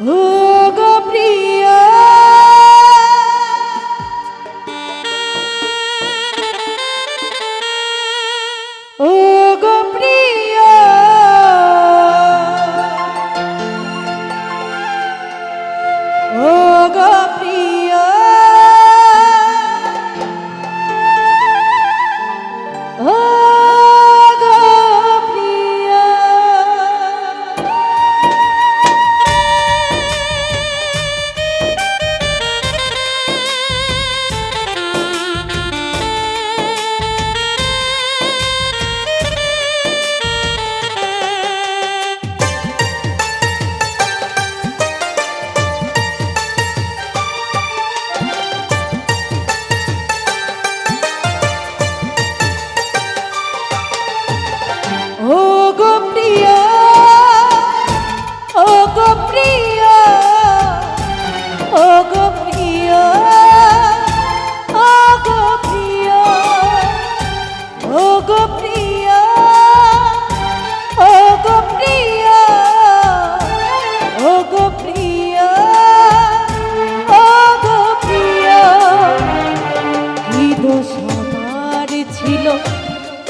O Gopriya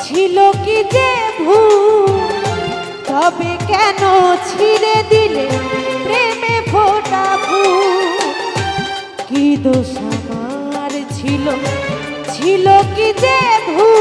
ছিল কি যে ভুল? তবে কেন ছিঁড়ে দিলে প্রেমে ফোটা ভু কি দোষ আমার ছিল? ছিল কি যে ভুল?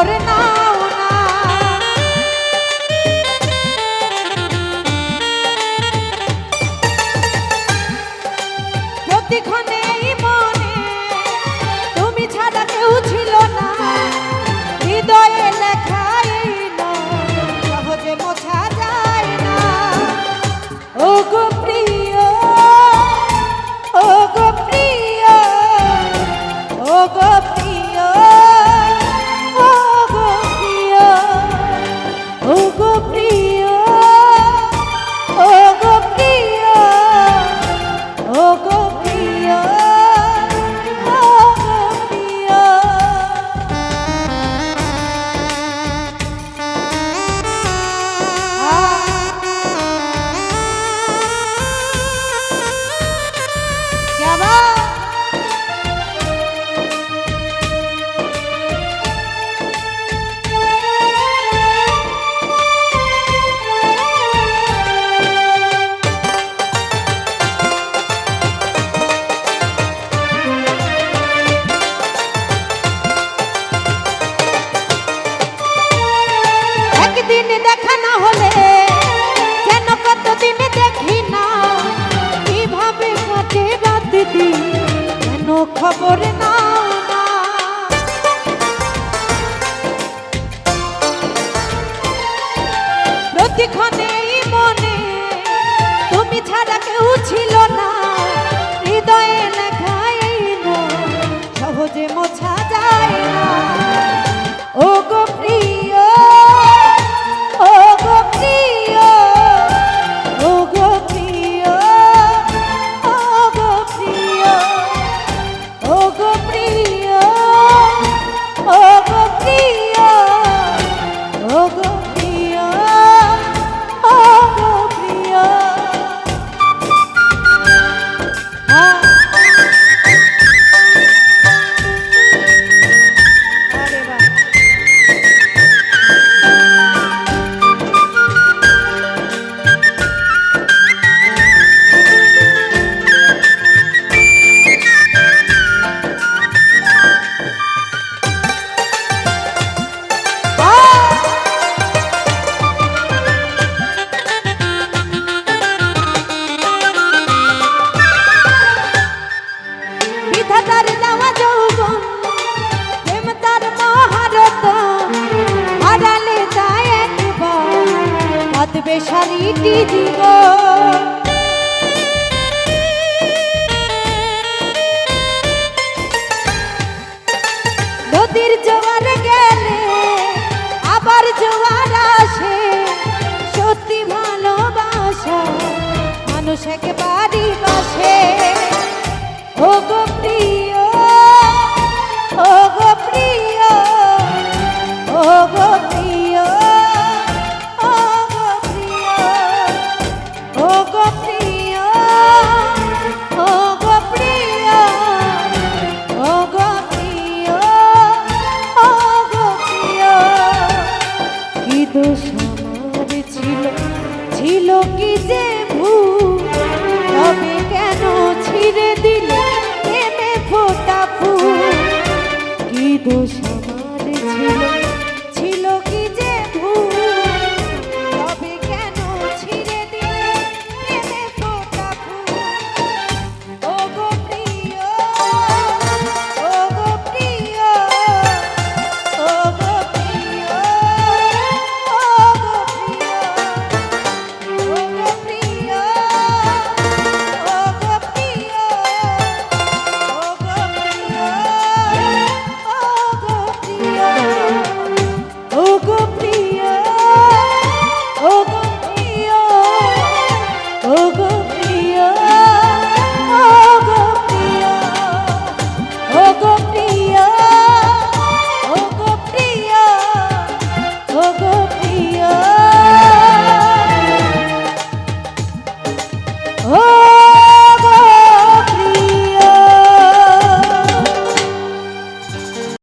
তোর না। খবর না বেশারিটি সারিটি